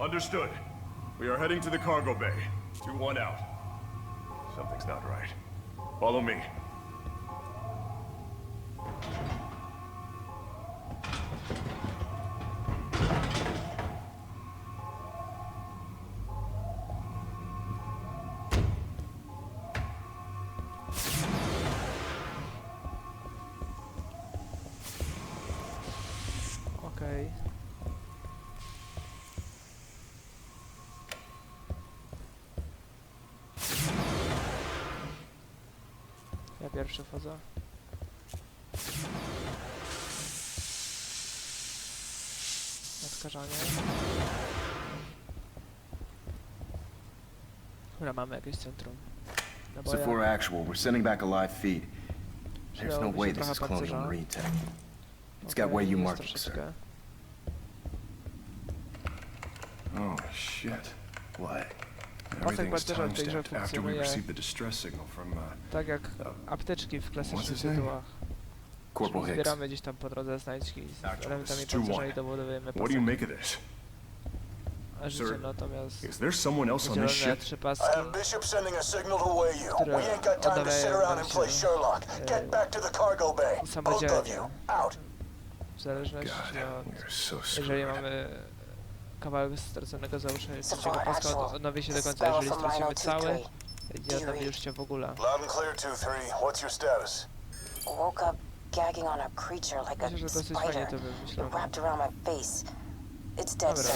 Understood. We are heading to the cargo bay. 2-1 out. Something's not right. Follow me. Pierwszy wchodzę. Odkażanie. Dobra, mamy jakieś centrum. No bo Sephora Actual, we're sending back a live feed. There's no way this is Colonial. Marine Tech. It's got where you marked it, sir. Oh, shit. What? Everything's pancerza w tej grze timestamped after we funkcjonuje- received the distress signal from, uh, Tak jak apteczki w What's klasycznych his name? tytułach. Corporal Hicks. Zbieramy gdzieś tam po drodze znajdźki z elementami it's 2-1. pancerza i dobudowujemy What do you pasek. make of this? A życie sir? natomiast Is there someone else on this podzielone na ship? trzy I paski. have Bishop sending a signal to weigh you. Które We ain't got time to sit oddawiają around nam and play się, Sherlock. e, Get back to the cargo bay. Both samodzielnie. of you, out. W zależności God, od... Jeżeli screwed. mamy kawałek straconego załóżmy trzeciego paska, od- odnowi się do końca. Jeżeli stracimy cały, 2-3. nie odnowi już się w ogóle. Loud and clear, 2-3. What's your status? Woke up gagging on a creature like Myślę, że dosyć fajnie to wymyślono. It's dead, Dobra, sir.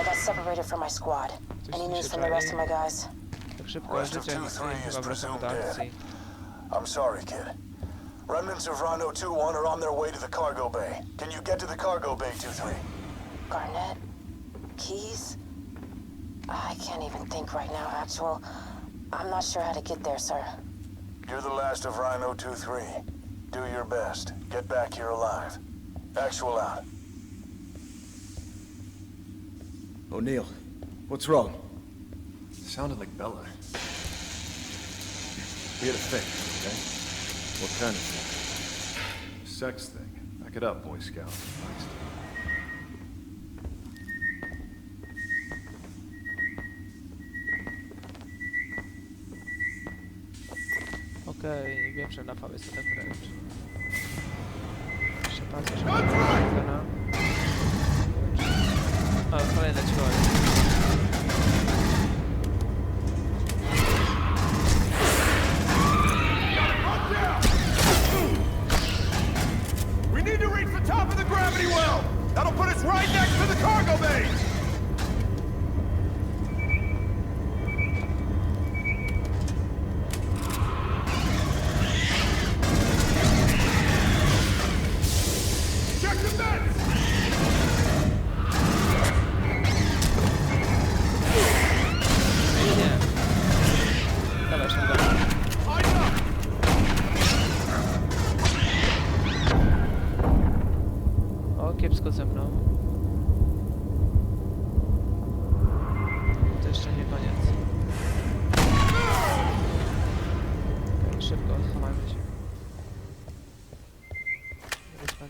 I got separated from my squad. Coś Any news się from the rest of czai. my guys? Tak szybko życie 2-3 is chyba wracamy do akcji. I'm sorry, kid. Remnants of Rhino 2-1 are on their way to the cargo bay. Can you get to the cargo bay, 2-3? Garnett? Keys? I can't even think right now, Actual. I'm not sure how to get there, sir. You're the last of Rhino 2-3. Do your best. Get back here alive. Actual out. O'Neill, what's wrong? Sounded like Bella. We had a thing, okay? What kind of thing? Sex thing. Back it up, Boy Scout. Christ. Okej, wiem, że jest to tak wręcz. Jeszcze. O, kolejne. We need to reach the top of the gravity well! That'll put us right next to the cargo bay!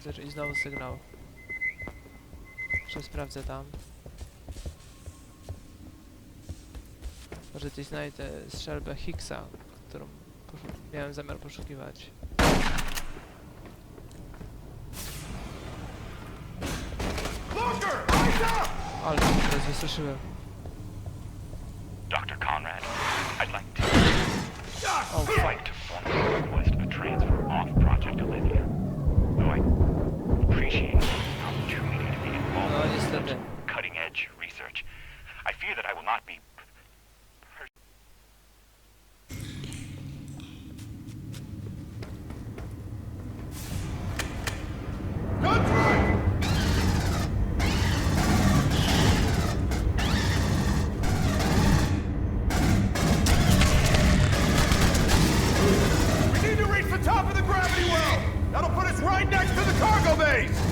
Pancerz i znowu sygnał. Jeszcze sprawdzę tam. Może gdzieś znajdę strzelbę Higgsa, którą miałem zamiar poszukiwać. Ale się teraz wystraszyłem. Dr. Conrad, I'd like to Oh, like to formally request a transfer off Project Olivia. right next to the cargo bay!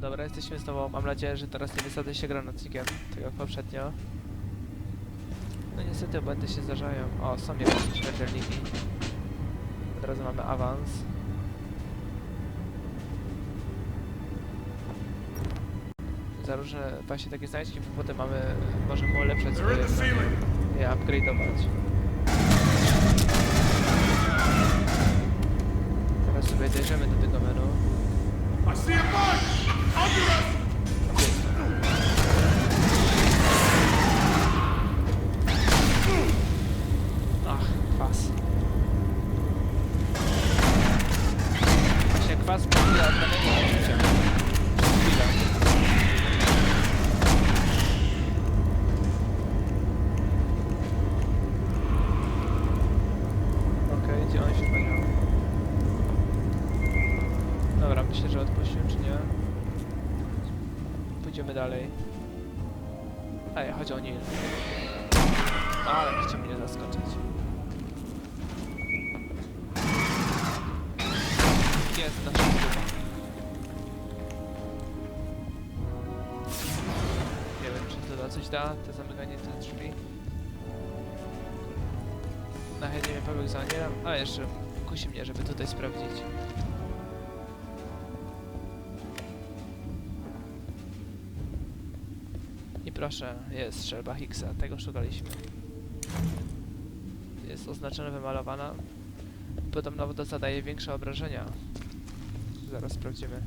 Dobra, jesteśmy z tobą. Mam nadzieję, że teraz nie wysadzę się granatnikiem, tak jak poprzednio. No niestety błędy się zdarzają. O, są jakieś śmiertelniki. Od razu mamy awans. Za różne właśnie takie znajdźki, bo potem mamy, możemy ulepszać swoje je upgrade'ować. Teraz sobie dojdziemy do tego menu. I see a bunch! Ach, kwas. Właśnie kwas mówi od danego uczucia. Chwila. Okej, gdzie on się? Dobra, myślę, że odpuścił, czy nie? Pójdziemy dalej. Ej, chodzi o Nil. Ale chciał mnie zaskoczyć. Jest nasza grupa. Nie wiem, czy to da coś da, to zamykanie tych drzwi. Nachylił mnie Paweł za Anielem, a jeszcze kusi mnie, żeby tutaj sprawdzić. Proszę, jest strzelba Higgsa, tego szukaliśmy. Jest oznaczona, wymalowana. Podobno woda zadaje większe obrażenia. Zaraz sprawdzimy.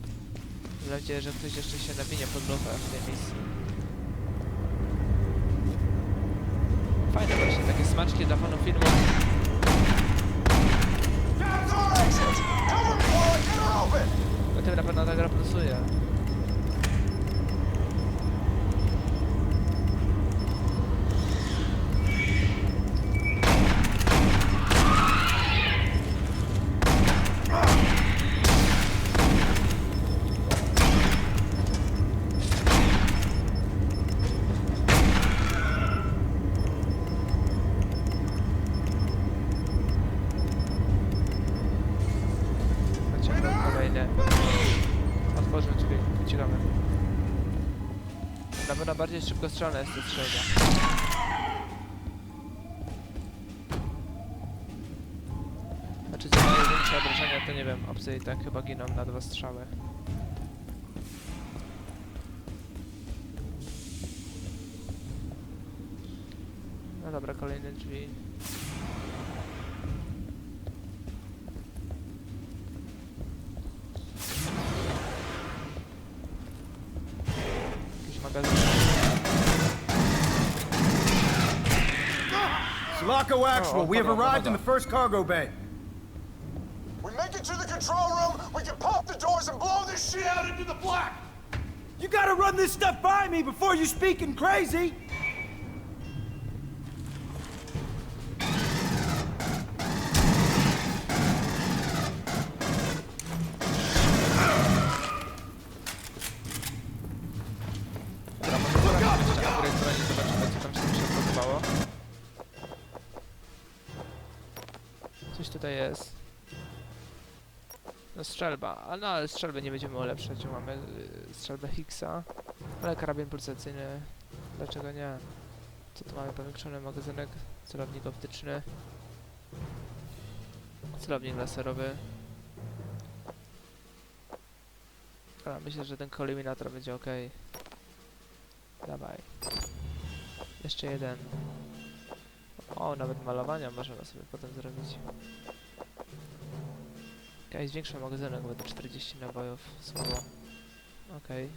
Mam nadzieję, że ktoś jeszcze się nawinie pod lufę w tej misji. Fajne właśnie, takie smaczki dla fanów filmu. Open! O tym na pewno ta gra. Bardziej szybkostrzelna jest ta strzelba. Znaczy co daje większe obrażenia, to nie wiem, obcy i tak chyba giną na dwa strzały. No dobra, kolejne drzwi. Sulaco Actual, Oh, we have on, arrived in the first cargo bay. We make it to the control room, we can pop the doors and blow this shit out into the black! You gotta run this stuff by me before you speaking crazy! Dobra, może zobaczymy jeszcze tutaj jest. No strzelba, a no ale strzelby nie będziemy ulepszać, mamy y, strzelbę Higgsa, ale karabin pulsacyjny, dlaczego nie? Co tu mamy? Powiększony magazynek, celownik optyczny, celownik laserowy. A, myślę, że ten koliminator będzie ok. Dawaj. Jeszcze jeden. O, nawet malowania możemy sobie potem zrobić. Okej, zwiększmy magazynek, bo to 40 nabojów słowo. Okej.